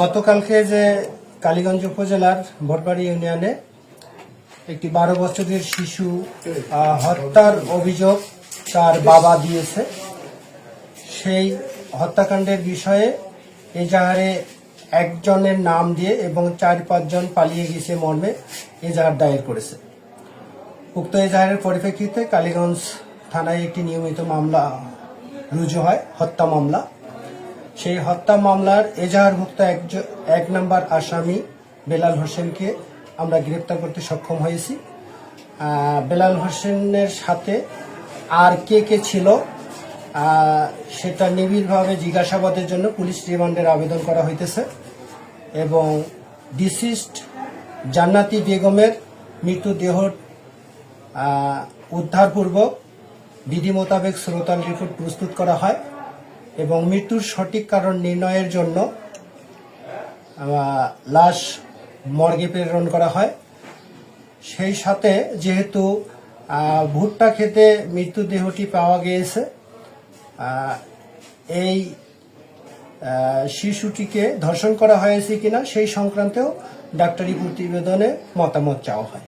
গতকালকে যে কালীগঞ্জ উপজেলার ভটবাড়ি ইউনিয়নে একটি বারো বছরের শিশু হত্যার অভিযোগ তার বাবা দিয়েছে। সেই হত্যাকাণ্ডের বিষয়ে এজাহারে একজনের নাম দিয়ে এবং চার পাঁচজন পালিয়ে গেছে মর্মে এজাহার দায়ের করেছে। উক্ত এজাহারের পরিপ্রেক্ষিতে কালীগঞ্জ থানায় একটি নিয়মিত মামলা রুজু হয়, হত্যা মামলা। সেই হত্যা মামলার এজাহারভুক্ত এক নম্বর আসামি বেলাল হোসেনকে আমরা গ্রেপ্তার করতে সক্ষম হয়েছি। বেলাল হোসেনের সাথে আর কে কে ছিল সেটা নিবিড়ভাবে জিজ্ঞাসাবাদের জন্য পুলিশ রিমান্ডের আবেদন করা হইতেছে এবং ডিসিস্ট জান্নাতি বেগমের মৃতদেহ উদ্ধারপূর্বক বিধি মোতাবেক শ্রোতাল রিপোর্ট প্রস্তুত করা হয়। এবং মৃত্যুর সঠিক কারণ নির্ণয়ের জন্য লাশ মর্গে প্রেরণ করা হয়। সেই সাথে যেহেতু ভুট্টা খেতে মৃত্যুদেহটি পাওয়া গিয়েছে এই শিশুটিকে ধর্ষণ করা হয়েছে কিনা সেই সংক্রান্তেও ডাক্তারি প্রতিবেদনে মতামত চাওয়া হয়।